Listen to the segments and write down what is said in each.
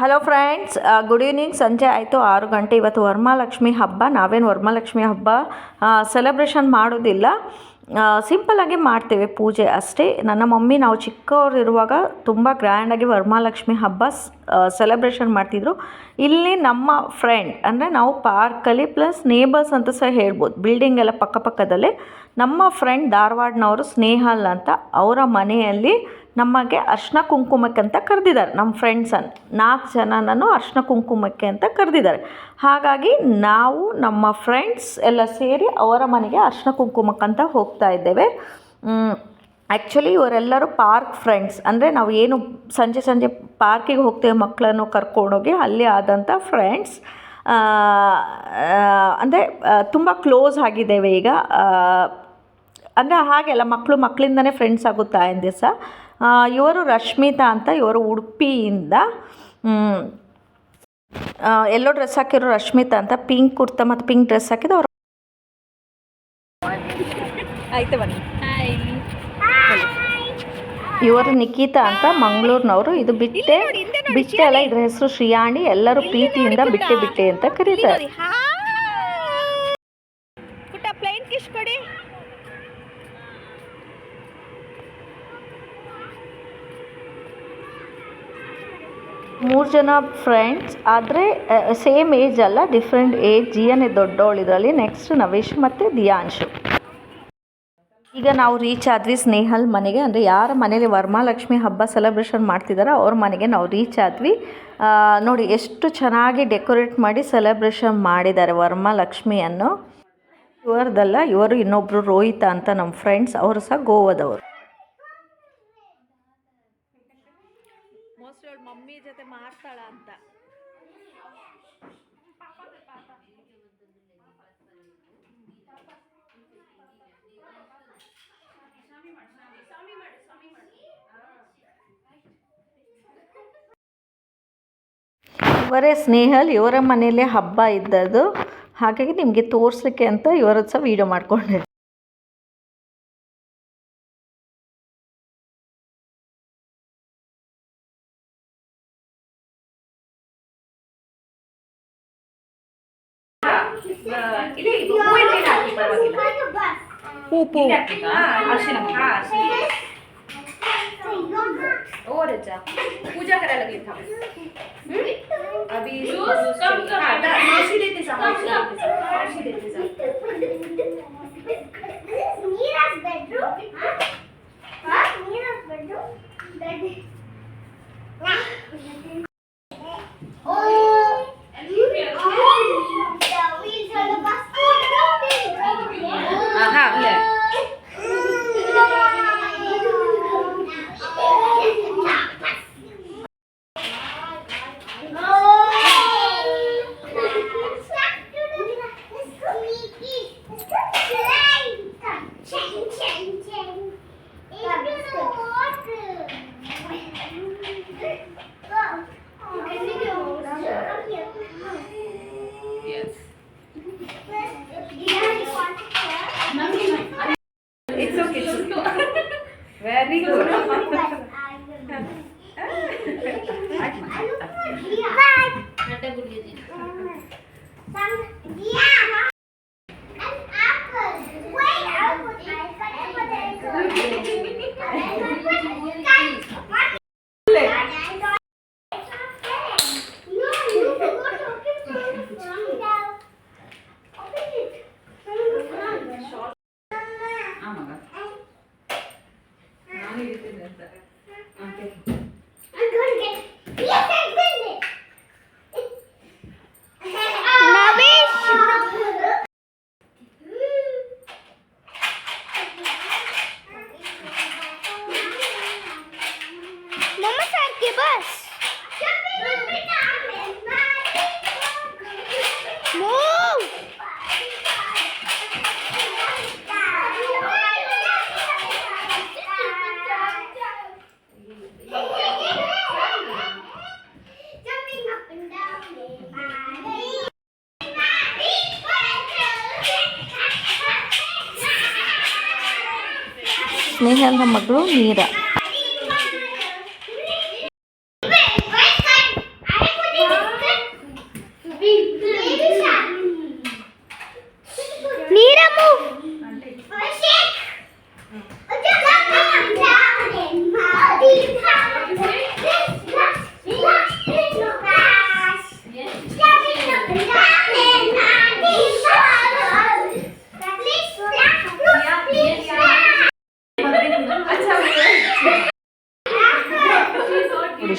Hello friends good evening ಸಂಜೆ ಆಯಿತು, ಆರು ಗಂಟೆ. ಇವತ್ತು ವರಮಹಾಲಕ್ಷ್ಮಿ ಹಬ್ಬ. ನಾವೇನು ವರಮಹಾಲಕ್ಷ್ಮಿ ಹಬ್ಬ ಸೆಲೆಬ್ರೇಷನ್ ಮಾಡೋದಿಲ್ಲ ಸಿಂಪಲಾಗಿ ಮಾಡ್ತೇವೆ ಪೂಜೆ ಅಷ್ಟೇ. ನನ್ನ ಮಮ್ಮಿ, ನಾವು ಚಿಕ್ಕವರಿರುವಾಗ ತುಂಬ ಗ್ರ್ಯಾಂಡಾಗಿ ವರಮಹಾಲಕ್ಷ್ಮಿ ಹಬ್ಬ ಸೆಲೆಬ್ರೇಷನ್ ಮಾಡ್ತಿದ್ರು. ಇಲ್ಲಿ ನಮ್ಮ ಫ್ರೆಂಡ್ ಅಂದರೆ ನಾವು ಪಾರ್ಕಲ್ಲಿ ಪ್ಲಸ್ ನೇಬರ್ಸ್ ಅಂತ ಸಹ ಹೇಳ್ಬೋದು. ಬಿಲ್ಡಿಂಗ್ ಎಲ್ಲ ಪಕ್ಕಪಕ್ಕದಲ್ಲೇ ನಮ್ಮ ಫ್ರೆಂಡ್ ಧಾರವಾಡನವರು ಸ್ನೇಹಲ್ ಅಂತ, ಅವರ ಮನೆಯಲ್ಲಿ ನಮಗೆ ಅರ್ಶಿನ ಕುಂಕುಮಕ್ಕೆ ಅಂತ ಕರೆದಿದ್ದಾರೆ. ನಮ್ಮ ಫ್ರೆಂಡ್ಸನ್ನು ನಾಲ್ಕು ಜನನೂ ಅರ್ಶಿನ ಕುಂಕುಮಕ್ಕೆ ಅಂತ ಕರೆದಿದ್ದಾರೆ. ಹಾಗಾಗಿ ನಾವು, ನಮ್ಮ ಫ್ರೆಂಡ್ಸ್ ಎಲ್ಲ ಸೇರಿ ಅವರ ಮನೆಗೆ ಅರ್ಶಿನ ಕುಂಕುಮಕ್ಕಂತ ಹೋಗ್ತಾ ಇದ್ದೇವೆ. ಆ್ಯಕ್ಚುಲಿ ಇವರೆಲ್ಲರೂ ಪಾರ್ಕ್ ಫ್ರೆಂಡ್ಸ್ ಅಂದರೆ ನಾವು ಏನು ಸಂಜೆ ಸಂಜೆ ಪಾರ್ಕಿಗೆ ಹೋಗ್ತೇವೆ ಮಕ್ಕಳನ್ನು ಕರ್ಕೊಂಡೋಗಿ, ಅಲ್ಲಿ ಆದಂಥ ಫ್ರೆಂಡ್ಸ್ ಅಂದರೆ ತುಂಬ ಕ್ಲೋಸ್ ಆಗಿದ್ದೇವೆ ಈಗ. ಅಂದರೆ ಹಾಗೆಲ್ಲ ಮಕ್ಕಳು ಮಕ್ಕಳಿಂದನೇ ಫ್ರೆಂಡ್ಸ್ ಆಗುತ್ತಾ ಎಂದ ದಿವಸ ಇವರು ರಶ್ಮಿತಾ ಅಂತ ಇವರು ಉಡುಪಿಯಿಂದ ಎಲ್ಲೋ ಡ್ರೆಸ್ ಹಾಕಿರೋ ರಶ್ಮಿತಾ ಅಂತ ಪಿಂಕ್ ಕುರ್ತಾ ಮತ್ತು ಪಿಂಕ್ ಡ್ರೆಸ್ ಹಾಕಿದ ಅವರು. ಆಯ್ತು ಬನ್ನಿ. ಇವರು ನಿಖಿತಾ ಅಂತ ಮಂಗಳೂರಿನವರು. ಇದು ಬಿಟ್ಟೆ ಬಿಟ್ಟೆ ಅಲ್ಲ ಇದ್ರ ಹೆಸರು ಶ್ರೀಯಾಣಿ. ಎಲ್ಲರೂ ಪ್ರೀತಿಯಿಂದ ಬಿಟ್ಟೆ ಬಿಟ್ಟೆ ಅಂತ ಕರೀತಾರೆ. ಮೂರು ಜನ ಫ್ರೆಂಡ್ಸ್ ಆದರೆ ಸೇಮ್ ಏಜ್ ಅಲ್ಲ ಡಿಫ್ರೆಂಟ್ ಏಜ್ ಜಿಯನೇ ದೊಡ್ಡವಳು ಇದರಲ್ಲಿ. ನೆಕ್ಸ್ಟ್ ನವೇಶ್ ಮತ್ತು ದಿಯಾಂಶು. ಈಗ ನಾವು ರೀಚ್ ಆದ್ವಿ ಸ್ನೇಹಲ್ ಮನೆಗೆ. ಅಂದರೆ ಯಾರ ಮನೇಲಿ ವರಮಹಾಲಕ್ಷ್ಮಿ ಹಬ್ಬ ಸೆಲೆಬ್ರೇಷನ್ ಮಾಡ್ತಿದ್ದಾರೋ ಅವ್ರ ಮನೆಗೆ ನಾವು ರೀಚ್ ಆದ್ವಿ. ನೋಡಿ, ಎಷ್ಟು ಚೆನ್ನಾಗಿ ಡೆಕೋರೇಟ್ ಮಾಡಿ ಸೆಲೆಬ್ರೇಷನ್ ಮಾಡಿದ್ದಾರೆ ವರಮಹಾಲಕ್ಷ್ಮಿಯನ್ನು ಇವರದಲ್ಲ ಇವರು ಇನ್ನೊಬ್ಬರು ರೋಹಿತ ಅಂತ ನಮ್ಮ ಫ್ರೆಂಡ್ಸ್ ಅವರು ಸಹ ಗೋವಾದವರು ಮೋಸ್ಟ್ ಅವಳು ಮಮ್ಮಿ ಜೊತೆ ಮಾಡ್ತಾಳ ಅಂತ ಇವರೇ ಸ್ನೇಹಲ್ ಇವರ ಮನೆಯಲ್ಲೇ ಹಬ್ಬ ಇದ್ದದ್ದು ಹಾಗಾಗಿ ನಿಮಗೆ ತೋರಿಸ್ಲಿಕ್ಕೆ ಅಂತ ಇವರದ್ದು ಸಹ ವೀಡಿಯೋ ಮಾಡ್ಕೊಂಡೆ और अच्छा। पूजा करायला लगे था। अभी हा, मावशी देते जा, मावशी देते जा, I look for Gia. Bye. Some Gia. ಸ್ನೇಹಲ್ನ ಮಗಳು ಮೀರಾ.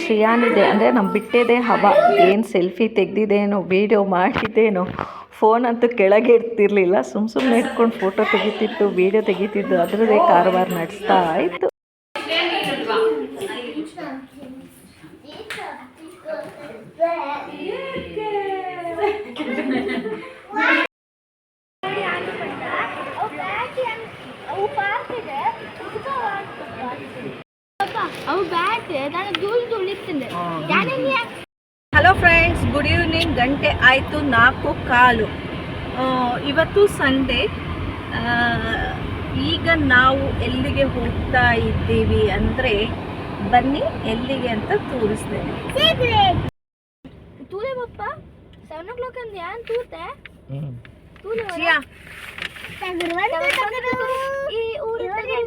ಶ್ರೇಯಾನಿದೆ ಅಂದರೆ ನಮ್ಮ ಬಿಟ್ಟಿದೆ ಹವ. ಏನು ಸೆಲ್ಫಿ ತೆಗೆದಿದ್ದೇನೋ ವೀಡಿಯೋ ಮಾಡಿದ್ದೇನೋ ಫೋನ್ ಅಂತೂ ಕೆಳಗೆ ಇಡ್ತಿರ್ಲಿಲ್ಲ. ಸುಮ್ಮ ಸುಮ್ಮನೆ ಇಟ್ಕೊಂಡು ಫೋಟೋ ತೆಗಿತಿತ್ತು, ವೀಡಿಯೋ ತೆಗಿತಿದ್ದು. ಅದರದೇ ಕಾರವಾರ ನಡೆಸ್ತಾ ಇತ್ತು. ಹಲೋ ಫ್ರೆಂಡ್ಸ್ ಗುಡ್ ಈವ್ನಿಂಗ್ ಗಂಟೆ ಆಯಿತು ನಾಲ್ಕು ಕಾಲು. ಆ, ಇವತ್ತು ಸಂಡೇ ಈಗ ನಾವು ಎಲ್ಲಿಗೆ ಹೋಗ್ತಾ ಇದ್ದೀವಿ ಅಂದರೆ ಬನ್ನಿ ಎಲ್ಲಿಗೆ ಅಂತ ತೋರಿಸ್ತೇನೆ. ತೂಲೆ ಪಪ್ಪ ಸೆವೆನ್ ಓ ಕ್ಲಾಕ್ ಅಂತ ಯಾನ್ ತೂತೆ? ತೂಲೆ ಈ ಊರಿಗೆ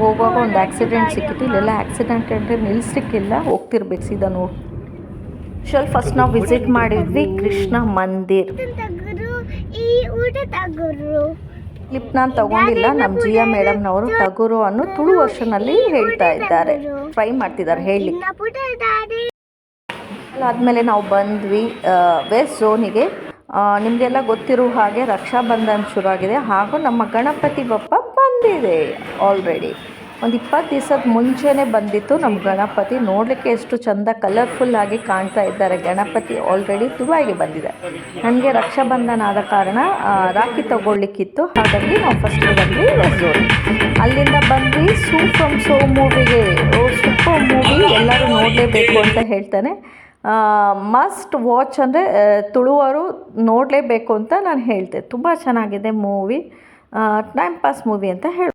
ಹೋಗುವಾಗ ಒಂದು ಆಕ್ಸಿಡೆಂಟ್ ಸಿಕ್ಕಿತ್ತು. ಇಲ್ಲೆಲ್ಲ ಆಕ್ಸಿಡೆಂಟ್ ಅಂದರೆ ನಿಲ್ಲಿಸ್ಲಿಕ್ಕಿಲ್ಲ ಹೋಗ್ತಿರ್ಬೇಕು ಸೀದಾ ನೋಡಿ. ಶಲ್ ಫಸ್ಟ್ ನಾವು ವಿಸಿಟ್ ಮಾಡಿದ್ವಿ ಕೃಷ್ಣ ಮಂದಿರ್. ಕ್ಲಿಪ್ ನಾನು ತಗೊಂಡಿಲ್ಲ. ನಮ್ಮ ಜಿಯಾ ಮೇಡಮ್ನವರು ತಗುರು ಅನ್ನು ತುಳು ವರ್ಷನಲ್ಲಿ ಹೇಳ್ತಾ ಇದ್ದಾರೆ. ಟ್ರೈ ಮಾಡ್ತಿದ್ದಾರೆ ಹೇಳಿ. ಆದಮೇಲೆ ನಾವು ಬಂದ್ವಿ ವೆಸ್ಟ್ ಝೋನಿಗೆ ನಿಮಗೆಲ್ಲ ಗೊತ್ತಿರೋ ಹಾಗೆ ರಕ್ಷಾಬಂಧನ್ ಆಗಿದೆ. ಹಾಗೂ ನಮ್ಮ ಗಣಪತಿ ಬಪ್ಪ ಬಂದಿದೆ ಆಲ್ರೆಡಿ ಒಂದು ಇಪ್ಪತ್ತು ದಿವಸದ ಮುಂಚೆನೇ ಬಂದಿತ್ತು ನಮ್ಮ ಗಣಪತಿ. ನೋಡಲಿಕ್ಕೆ ಎಷ್ಟು ಚಂದ ಕಲರ್ಫುಲ್ ಆಗಿ ಕಾಣ್ತಾ ಇದ್ದಾರೆ ಗಣಪತಿ. ಆಲ್ರೆಡಿ ದುಬೈಗೆ ಬಂದಿದೆ. ನನಗೆ ರಕ್ಷಾಬಂಧನ ಆದ ಕಾರಣ ರಾಖಿ ತಗೊಳ್ಳಿಕ್ಕಿತ್ತು. ಹಾಗಾಗಿ ನಾವು ಫಸ್ಟ್ ಬಂದ್ವಿ ಝೋನ್ ಅಲ್ಲಿಂದ ಬಂದ್ವಿ ಸೂ ಫ್ರಮ್ ಸೋ ಮೂವಿಗೆ ಓ ಸೂಪರ್ ಮೂವಿ ಎಲ್ಲರೂ ನೋಡಲೇಬೇಕು ಅಂತ ಹೇಳ್ತಾನೆ. ಮಸ್ಟ್ ವಾಚ್ ಅಂದರೆ ತುಳುವರು ನೋಡಲೇಬೇಕು ಅಂತ ನಾನು ಹೇಳ್ತೆ. ತುಂಬ ಚೆನ್ನಾಗಿದೆ ಮೂವಿ ಟೈಮ್ ಪಾಸ್ ಮೂವಿ ಅಂತ ಹೇಳಿ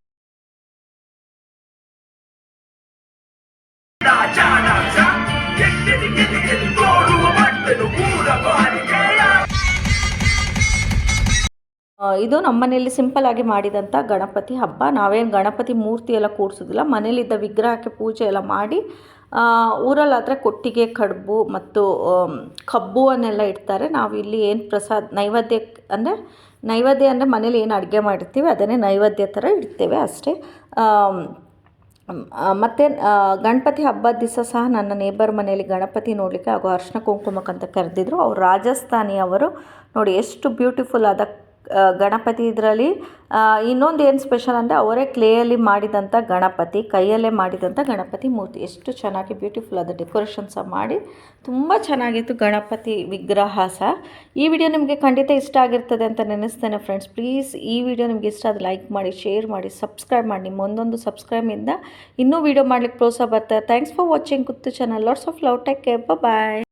ಇದು ನಮ್ಮ ಮನೆಯಲ್ಲಿ ಸಿಂಪಲ್ ಆಗಿ ಮಾಡಿದಂಥ ಗಣಪತಿ ಹಬ್ಬ. ನಾವೇನು ಗಣಪತಿ ಮೂರ್ತಿ ಎಲ್ಲ ಕೂರಿಸೋದಿಲ್ಲ. ಮನೇಲಿದ್ದ ವಿಗ್ರಹಕ್ಕೆ ಪೂಜೆ ಎಲ್ಲ ಮಾಡಿ ಊರಲ್ಲಾದರೆ ಕೊಟ್ಟಿಗೆ, ಕಡುಬು ಮತ್ತು ಕಬ್ಬುವನ್ನೆಲ್ಲ ಇಡ್ತಾರೆ. ನಾವು ಇಲ್ಲಿ ಏನು ಪ್ರಸಾದ, ನೈವೇದ್ಯ ಅಂದರೆ ನೈವೇದ್ಯ ಅಂದರೆ ಮನೇಲಿ ಏನು ಅಡುಗೆ ಮಾಡಿರ್ತೀವಿ, ಅದನ್ನೇ ನೈವೇದ್ಯ ಥರ ಇಡ್ತೇವೆ ಅಷ್ಟೇ. ಮತ್ತು ಗಣಪತಿ ಹಬ್ಬದ ದಿವಸ ಸಹ ನನ್ನ ನೇಬರ್ ಮನೆಯಲ್ಲಿ ಗಣಪತಿ ನೋಡಲಿಕ್ಕೆ ಹಾಗೂ ಅರ್ಶಿನ ಕುಂಕುಮಕ್ಕಂತ ಕರೆದಿದ್ರು. ಅವರು ರಾಜಸ್ಥಾನಿ ಅವರು ನೋಡಿ, ಎಷ್ಟು ಬ್ಯೂಟಿಫುಲ್ ಆದ ಗಣಪತಿ ಇದರಲ್ಲಿ ಇನ್ನೊಂದು ಏನು ಸ್ಪೆಷಲ್ ಅಂದರೆ ಅವರೇ ಕ್ಲೇಯಲ್ಲಿ ಮಾಡಿದಂಥ ಗಣಪತಿ, ಕೈಯಲ್ಲೇ ಮಾಡಿದಂಥ ಗಣಪತಿ ಮೂರ್ತಿ. ಎಷ್ಟು ಚೆನ್ನಾಗಿ ಬ್ಯೂಟಿಫುಲ್ ಅದು ಡೆಕೋರೇಷನ್ ಸಹ ಮಾಡಿ, ತುಂಬ ಚೆನ್ನಾಗಿತ್ತು ಗಣಪತಿ ವಿಗ್ರಹ ಸಹ. ಈ ವಿಡಿಯೋ ನಿಮಗೆ ಖಂಡಿತ ಇಷ್ಟ ಆಗಿರ್ತದೆ ಅಂತ ನೆನೆಸ್ತೇನೆ ಫ್ರೆಂಡ್ಸ್ ಪ್ಲೀಸ್ ಈ ವಿಡಿಯೋ ನಿಮಗೆ ಇಷ್ಟ ಆದ ಲೈಕ್ ಮಾಡಿ ಶೇರ್ ಮಾಡಿ ಸಬ್ಸ್ಕ್ರೈಬ್ ಮಾಡಿ. ನಿಮ್ಮ ಒಂದೊಂದು ಸಬ್ಸ್ಕ್ರೈಬಿಂದ ಇನ್ನೂ ವಿಡಿಯೋ ಮಾಡಲಿಕ್ಕೆ ಪ್ರೋತ್ಸಾಹ ಬರ್ತಾರೆ thanks for watching ಕುತ್ತು channel lots of love take care bye